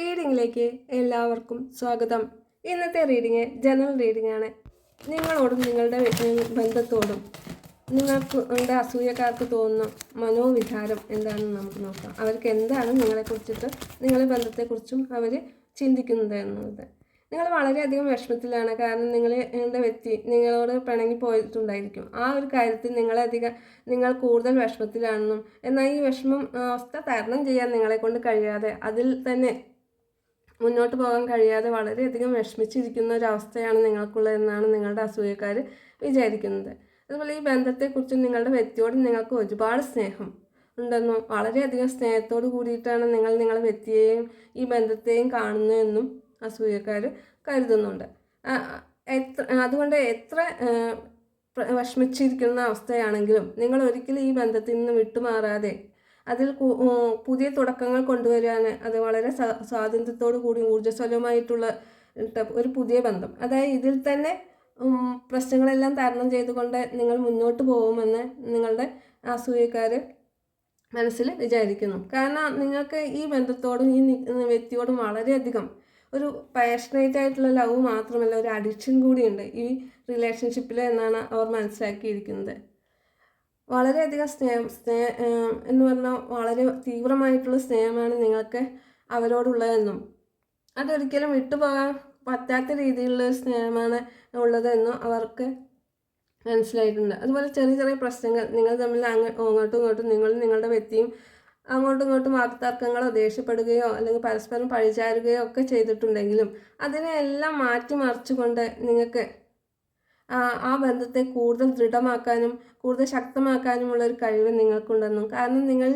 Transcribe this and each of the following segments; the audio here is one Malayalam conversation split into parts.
റീഡിങ്ങിലേക്ക് എല്ലാവർക്കും സ്വാഗതം. ഇന്നത്തെ റീഡിങ് ജനറൽ റീഡിംഗ് ആണ്. നിങ്ങളോടും നിങ്ങളുടെ ബന്ധത്തോടും നിങ്ങൾക്ക് ഉണ്ട് അസൂയക്കാർക്ക് തോന്നുന്ന മനോവികാരം എന്താണെന്ന് നമുക്ക് നോക്കാം. അവർക്ക് എന്താണ് നിങ്ങളെക്കുറിച്ചിട്ട് നിങ്ങളുടെ ബന്ധത്തെക്കുറിച്ചും അവർ ചിന്തിക്കുന്നത് എന്നുള്ളത്. നിങ്ങൾ വളരെയധികം വിഷമത്തിലാണ്. കാരണം നിങ്ങൾ നിങ്ങളുടെ വ്യക്തി നിങ്ങളോട് പിണങ്ങി പോയിട്ടുണ്ടായിരിക്കും. ആ ഒരു കാര്യത്തിൽ നിങ്ങളധികം നിങ്ങൾ കൂടുതൽ വിഷമത്തിലാണെന്നും എന്നാൽ ഈ വിഷമം അവസ്ഥ തരണം ചെയ്യാൻ നിങ്ങളെ കൊണ്ട് കഴിയാതെ അതിൽ തന്നെ മുന്നോട്ട് പോകാൻ കഴിയാതെ വളരെയധികം വിഷമിച്ചിരിക്കുന്ന ഒരവസ്ഥയാണ് നിങ്ങൾക്കുള്ളതെന്നാണ് നിങ്ങളുടെ അസൂയക്കാർ വിചാരിക്കുന്നത്. അതുപോലെ ഈ ബന്ധത്തെക്കുറിച്ച് നിങ്ങളുടെ വ്യക്തിയോട് നിങ്ങൾക്ക് ഒരുപാട് സ്നേഹം ഉണ്ടെന്നും വളരെയധികം സ്നേഹത്തോട് കൂടിയിട്ടാണ് നിങ്ങൾ നിങ്ങളുടെ വ്യക്തിയെയും ഈ ബന്ധത്തെയും കാണുന്നതെന്നും അസൂയക്കാർ കരുതുന്നുണ്ട്. എത്ര അതുകൊണ്ട് എത്ര വിഷമിച്ചിരിക്കുന്ന അവസ്ഥയാണെങ്കിലും നിങ്ങൾ ഒരിക്കലും ഈ ബന്ധത്തിൽ നിന്ന് വിട്ടുമാറാതെ അതിൽ പുതിയ തുടക്കങ്ങൾ കൊണ്ടുവരാൻ അത് വളരെ സ്വാതന്ത്ര്യത്തോടു കൂടി ഊർജസ്വലമായിട്ടുള്ള ഒരു പുതിയ ബന്ധം. അതായത് ഇതിൽ തന്നെ പ്രശ്നങ്ങളെല്ലാം തരണം ചെയ്തുകൊണ്ട് നിങ്ങൾ മുന്നോട്ട് പോകുമെന്ന് നിങ്ങളുടെ അസൂയക്കാർ മനസ്സിൽ വിചാരിക്കുന്നു. കാരണം നിങ്ങൾക്ക് ഈ ബന്ധത്തോടും ഈ വ്യക്തിയോടും വളരെയധികം ഒരു പാഷനേറ്റ് ആയിട്ടുള്ള ലവ് മാത്രമല്ല ഒരു അഡിക്ഷൻ കൂടിയുണ്ട് ഈ റിലേഷൻഷിപ്പിൽ എന്നാണ് അവർ മനസ്സിലാക്കിയിരിക്കുന്നത്. വളരെയധികം സ്നേഹം സ്നേഹ എന്ന് പറഞ്ഞാൽ വളരെ തീവ്രമായിട്ടുള്ള സ്നേഹമാണ് നിങ്ങൾക്ക് അവരോടുള്ളതെന്നും. അതൊരിക്കലും വിട്ടുപോകാൻ പറ്റാത്ത രീതിയിലുള്ള സ്നേഹമാണ് ഉള്ളതെന്നും അവർക്ക് മനസ്സിലായിട്ടുണ്ട്. അതുപോലെ ചെറിയ ചെറിയ പ്രശ്നങ്ങൾ നിങ്ങൾ തമ്മിൽ അങ്ങ് അങ്ങോട്ടും ഇങ്ങോട്ടും നിങ്ങളും നിങ്ങളുടെ വ്യക്തിയും അങ്ങോട്ടും ഇങ്ങോട്ടും വാക്തർക്കങ്ങളോ ദേഷ്യപ്പെടുകയോ അല്ലെങ്കിൽ പരസ്പരം പഴിചാരുകയോ ഒക്കെ ചെയ്തിട്ടുണ്ടെങ്കിലും അതിനെല്ലാം മാറ്റിമറിച്ചുകൊണ്ട് നിങ്ങൾക്ക് ആ ബന്ധത്തെ കൂടുതൽ ദൃഢമാക്കാനും കൂടുതൽ ശക്തമാക്കാനുമുള്ള ഒരു കഴിവ് നിങ്ങൾക്കുണ്ടെന്നും. കാരണം നിങ്ങൾ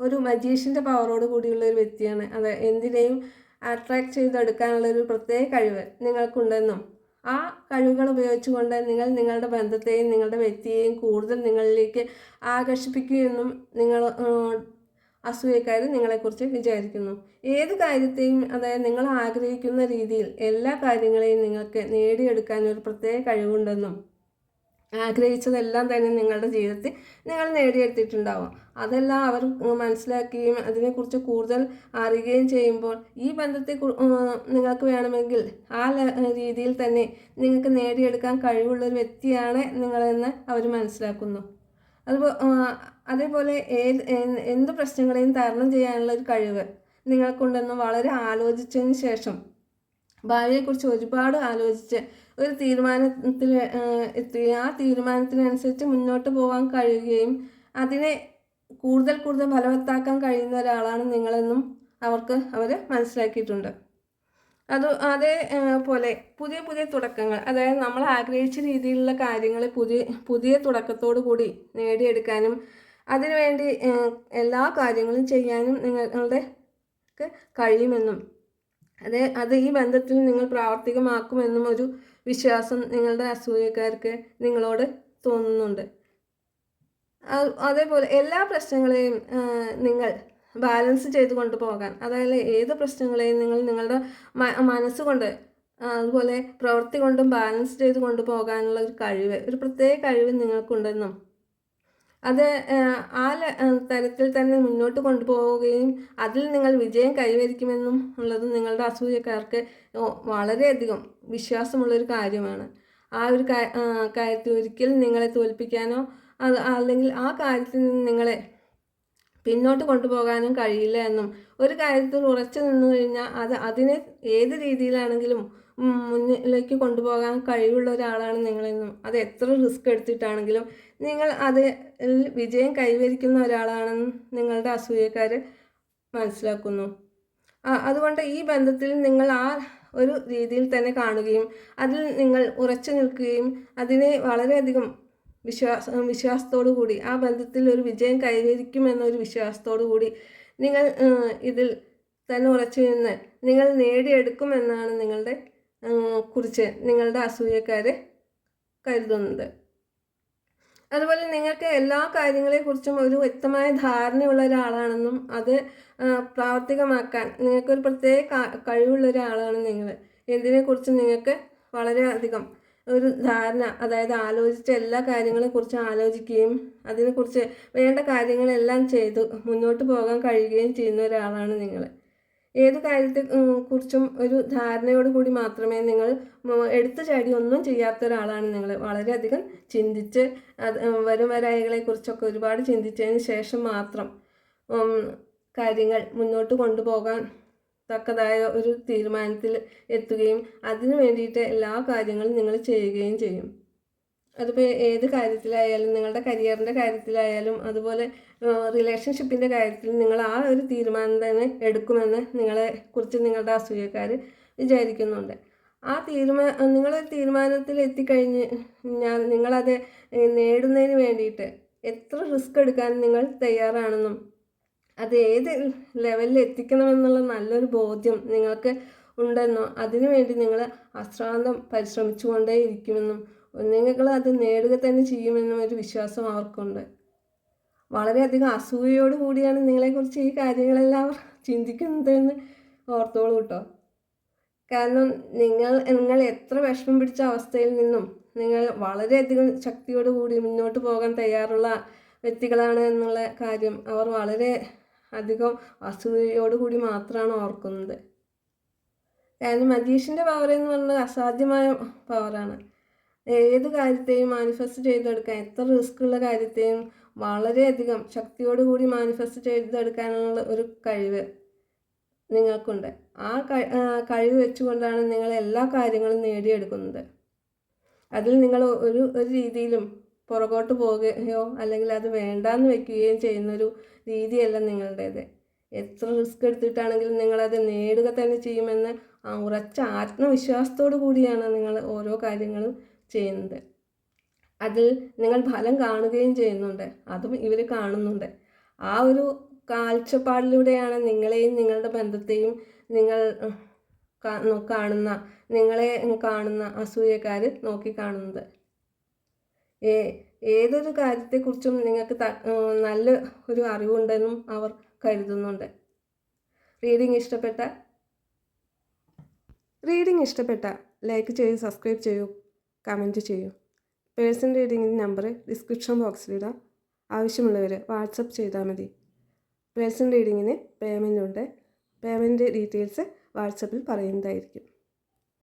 ഒരു മജീഷ്യന്റെ പവറോട് കൂടിയുള്ള ഒരു വ്യക്തിയാണ്. അത് എന്തിനേയും അട്രാക്ട് ചെയ്തെടുക്കാനുള്ള ഒരു പ്രത്യേക കഴിവ് നിങ്ങൾക്കുണ്ടെന്നും. ആ കഴിവുകൾ ഉപയോഗിച്ചുകൊണ്ട് നിങ്ങൾ നിങ്ങളുടെ ബന്ധത്തെയും നിങ്ങളുടെ വ്യക്തിയെയും കൂടുതൽ നിങ്ങളിലേക്ക് ആകർഷിപ്പിക്കുമെന്നും നിങ്ങൾ അസൂയക്കാർ നിങ്ങളെക്കുറിച്ച് വിചാരിക്കുന്നു. ഏത് കാര്യത്തെയും അതായത് നിങ്ങൾ ആഗ്രഹിക്കുന്ന രീതിയിൽ എല്ലാ കാര്യങ്ങളെയും നിങ്ങൾക്ക് നേടിയെടുക്കാൻ ഒരു പ്രത്യേക കഴിവുണ്ടെന്നും ആഗ്രഹിച്ചതെല്ലാം തന്നെ നിങ്ങളുടെ ജീവിതത്തിൽ നിങ്ങൾ നേടിയെടുത്തിട്ടുണ്ടാവും. അതെല്ലാം അവർ മനസ്സിലാക്കുകയും അതിനെക്കുറിച്ച് കൂടുതൽ അറിയുകയും ചെയ്യുമ്പോൾ ഈ ബന്ധത്തെ നിങ്ങൾക്ക് വേണമെങ്കിൽ ആ രീതിയിൽ തന്നെ നിങ്ങൾക്ക് നേടിയെടുക്കാൻ കഴിവുള്ള ഒരു വ്യക്തിയാണ് നിങ്ങളെന്ന് അവർ മനസ്സിലാക്കുന്നു. അതുപോലെ അതേപോലെ ഏത് എന്ത് പ്രശ്നങ്ങളെയും തരണം ചെയ്യാനുള്ള ഒരു കഴിവ് നിങ്ങൾക്കുണ്ടെന്ന് വളരെ ആലോചിച്ചതിന് ശേഷം ഭാവിയെക്കുറിച്ച് ഒരുപാട് ആലോചിച്ച് ഒരു തീരുമാനത്തിൽ എത്തി ആ തീരുമാനത്തിനനുസരിച്ച് മുന്നോട്ട് പോകാൻ കഴിയുകയും അതിനെ കൂടുതൽ കൂടുതൽ ഫലവത്താക്കാൻ കഴിയുന്ന ഒരാളാണ് നിങ്ങളെന്നും അവർക്ക് അവർ മനസ്സിലാക്കിയിട്ടുണ്ട്. അത് അതേ പോലെ പുതിയ പുതിയ തുടക്കങ്ങൾ. അതായത് നമ്മൾ ആഗ്രഹിച്ച രീതിയിലുള്ള കാര്യങ്ങൾ പുതിയ പുതിയ തുടക്കത്തോടു കൂടി നേടിയെടുക്കാനും അതിനുവേണ്ടി എല്ലാ കാര്യങ്ങളും ചെയ്യാനും നിങ്ങളുടെ കഴിയുമെന്നും അത് അത് ഈ ബന്ധത്തിൽ നിങ്ങൾ പ്രാവർത്തികമാക്കുമെന്നും ഒരു വിശ്വാസം നിങ്ങളുടെ അസൂയക്കാർക്ക് നിങ്ങളോട് തോന്നുന്നുണ്ട്. അതേപോലെ എല്ലാ പ്രശ്നങ്ങളെയും നിങ്ങൾ ബാലൻസ് ചെയ്ത് കൊണ്ടുപോകാൻ അതായത് ഏത് പ്രശ്നങ്ങളെയും നിങ്ങൾ നിങ്ങളുടെ മനസ്സുകൊണ്ട് അതുപോലെ പ്രവൃത്തി കൊണ്ടും ബാലൻസ് ചെയ്ത് കൊണ്ടുപോകാനുള്ള ഒരു കഴിവ് ഒരു പ്രത്യേക കഴിവ് നിങ്ങൾക്കുണ്ടെന്നും. അത് ആ, തരത്തിൽ തന്നെ മുന്നോട്ട് കൊണ്ടുപോവുകയും അതിൽ നിങ്ങൾ വിജയം കൈവരിക്കുമെന്നും ഉള്ളത് നിങ്ങളുടെ അസൂയക്കാർക്ക് വളരെയധികം വിശ്വാസമുള്ളൊരു കാര്യമാണ്. ആ ഒരു കാര്യത്തിൽ ഒരിക്കലും നിങ്ങളെ തോൽപ്പിക്കാനോ അത് അല്ലെങ്കിൽ ആ കാര്യത്തിൽ നിന്ന് നിങ്ങളെ പിന്നോട്ട് കൊണ്ടുപോകാനും കഴിയില്ല എന്നും. ഒരു കാര്യത്തിൽ ഉറച്ചു നിന്നു കഴിഞ്ഞാൽ അത് അതിനെ ഏത് രീതിയിലാണെങ്കിലും മുന്നിലേക്ക് കൊണ്ടുപോകാൻ കഴിവുള്ള ഒരാളാണ് നിങ്ങളെന്നും. അത് എത്ര റിസ്ക് എടുത്തിട്ടാണെങ്കിലും നിങ്ങൾ അത് വിജയം കൈവരിക്കുന്ന ഒരാളാണെന്ന് നിങ്ങളുടെ അസൂയക്കാർ മനസ്സിലാക്കുന്നു. അതുകൊണ്ട് ഈ ബന്ധത്തിൽ നിങ്ങൾ ആ ഒരു രീതിയിൽ തന്നെ കാണുകയും അതിൽ നിങ്ങൾ ഉറച്ചു നിൽക്കുകയും അതിനെ വളരെയധികം വിശ്വാസ വിശ്വാസത്തോടു കൂടി ആ ബന്ധത്തിൽ ഒരു വിജയം കൈവരിക്കുമെന്നൊരു വിശ്വാസത്തോടു കൂടി നിങ്ങൾ ഇതിൽ തന്നെ ഉറച്ചു നിന്ന് നിങ്ങൾ നേടിയെടുക്കുമെന്നാണ് നിങ്ങളുടെ കുറിച്ച് നിങ്ങളുടെ അസൂയക്കാരെ കരുതുന്നത്. അതുപോലെ നിങ്ങൾക്ക് എല്ലാ കാര്യങ്ങളെക്കുറിച്ചും ഒരു വ്യക്തമായ ധാരണയുള്ള ഒരാളാണെന്നും അത് പ്രാവർത്തികമാക്കാൻ നിങ്ങൾക്കൊരു പ്രത്യേക കഴിവുള്ള ഒരാളാണ് നിങ്ങൾ. എന്തിനെക്കുറിച്ചും നിങ്ങൾക്ക് വളരെയധികം ഒരു ധാരണ അതായത് ആലോചിച്ച എല്ലാ കാര്യങ്ങളെ കുറിച്ച് ആലോചിക്കുകയും അതിനെക്കുറിച്ച് വേണ്ട കാര്യങ്ങളെല്ലാം ചെയ്ത് മുന്നോട്ട് പോകാൻ കഴിയുകയും ചെയ്യുന്ന ഒരാളാണ് നിങ്ങൾ. ഏത് കാര്യത്തെ കുറിച്ചും ഒരു ധാരണയോട് കൂടി മാത്രമേ നിങ്ങൾ എടുത്തു ചാടി ഒന്നും ചെയ്യാത്ത ഒരാളാണ് നിങ്ങൾ. വളരെയധികം ചിന്തിച്ച് അത് വരും വരായികളെ കുറിച്ചൊക്കെ ഒരുപാട് ചിന്തിച്ചതിന് ശേഷം മാത്രം കാര്യങ്ങൾ മുന്നോട്ട് കൊണ്ടുപോകാൻ തക്കതായ ഒരു തീരുമാനത്തിൽ എത്തുകയും അതിനു വേണ്ടിയിട്ട് എല്ലാ കാര്യങ്ങളും നിങ്ങൾ ചെയ്യുകയും ചെയ്യും. അതിപ്പോൾ ഏത് കാര്യത്തിലായാലും നിങ്ങളുടെ കരിയറിന്റെ കാര്യത്തിലായാലും അതുപോലെ റിലേഷൻഷിപ്പിന്റെ കാര്യത്തിൽ നിങ്ങൾ ആ ഒരു തീരുമാനം തന്നെ എടുക്കുമെന്ന് നിങ്ങളെ കുറിച്ച് നിങ്ങളുടെ അസൂയക്കാർ വിചാരിക്കുന്നുണ്ട്. ആ തീരുമാനം നിങ്ങളൊരു തീരുമാനത്തിൽ എത്തിക്കഴിഞ്ഞ് ഞാൻ നിങ്ങളത് നേടുന്നതിന് വേണ്ടിയിട്ട് എത്ര റിസ്ക് എടുക്കാൻ നിങ്ങൾ തയ്യാറാണെന്നും അത് ഏത് ലെവലിൽ എത്തിക്കണമെന്നുള്ള നല്ലൊരു ബോധ്യം നിങ്ങൾക്ക് ഉണ്ടെന്നോ അതിനുവേണ്ടി നിങ്ങൾ അശ്രാന്തം പരിശ്രമിച്ചുകൊണ്ടേ ഇരിക്കുമെന്നും നിങ്ങൾ അത് നേടുക തന്നെ ചെയ്യുമെന്നും ഒരു വിശ്വാസം അവർക്കുണ്ട് വളരെയധികം അസൂയയോട് കൂടിയാണ് നിങ്ങളെക്കുറിച്ച് ഈ കാര്യങ്ങളെല്ലാം ചിന്തിക്കുന്നതെന്ന് ഓർത്തോളൂ കേട്ടോ കാരണം നിങ്ങൾ നിങ്ങൾ എത്ര വിഷമം പിടിച്ച അവസ്ഥയിൽ നിന്നും നിങ്ങൾ വളരെയധികം ശക്തിയോട് കൂടി മുന്നോട്ട് പോകാൻ തയ്യാറുള്ള വ്യക്തികളാണ് എന്നുള്ള കാര്യം അവർ വളരെ അധികം അസൂയയോട് കൂടി മാത്രമാണ് ഓർക്കുന്നത്. കാരണം മജീഷിന്റെ പവർ എന്ന് പറയുന്നത് അസാധ്യമായ പവറാണ് ഏത് കാര്യത്തെയും മാനിഫെസ്റ്റ് ചെയ്തെടുക്കാൻ എത്ര റിസ്ക് ഉള്ള കാര്യത്തെയും വളരെയധികം ശക്തിയോട് കൂടി മാനിഫെസ്റ്റ് ചെയ്തെടുക്കാനുള്ള ഒരു കഴിവ് നിങ്ങൾക്കുണ്ട്. ആ, കഴിവ് വെച്ചുകൊണ്ടാണ് നിങ്ങൾ എല്ലാ കാര്യങ്ങളും നേടിയെടുക്കുന്നത്. അതിൽ നിങ്ങൾ ഒരു ഒരു രീതിയിലും പുറകോട്ട് പോവുകയോ അല്ലെങ്കിൽ അത് വേണ്ടാന്ന് വെക്കുകയും ചെയ്യുന്നൊരു രീതിയല്ല നിങ്ങളുടേത്. എത്ര റിസ്ക് എടുത്തിട്ടാണെങ്കിലും നിങ്ങളത് നേടുക തന്നെ ചെയ്യുമെന്ന് ഉറച്ച ആത്മവിശ്വാസത്തോടു കൂടിയാണ് നിങ്ങൾ ഓരോ കാര്യങ്ങളും ചെയ്യുന്നത്. അതിൽ നിങ്ങൾ ഫലം കാണുകയും ചെയ്യുന്നുണ്ട്. അതും ഇവർ കാണുന്നുണ്ട്. ആ ഒരു കാഴ്ചപ്പാടിലൂടെയാണ് നിങ്ങളെയും നിങ്ങളുടെ ബന്ധത്തെയും നിങ്ങൾ കാണുന്ന നിങ്ങളെ കാണുന്ന അസൂയക്കാർ നോക്കി കാണുന്നത്. ഏതൊരു കാര്യത്തെക്കുറിച്ചും നിങ്ങൾക്ക് നല്ല ഒരു അറിവുണ്ടെന്നും അവർ കരുതുന്നുണ്ട്. റീഡിങ് ഇഷ്ടപ്പെട്ട റീഡിങ് ഇഷ്ടപ്പെട്ട ലൈക്ക് ചെയ്യൂ സബ്സ്ക്രൈബ് ചെയ്യൂ കമന്റ് ചെയ്യൂ. പേഴ്സൺ റീഡിങ്ങിന്റെ നമ്പർ ഡിസ്ക്രിപ്ഷൻ ബോക്സിലിടാം ആവശ്യമുള്ളവർ വാട്സപ്പ് ചെയ്താൽ മതി. പേഴ്സൺ റീഡിങ്ങിന് പേയ്മെന്റ് ഉണ്ട്. പേയ്മെന്റ് ഡീറ്റെയിൽസ് വാട്സപ്പിൽ പറയുന്നതായിരിക്കും.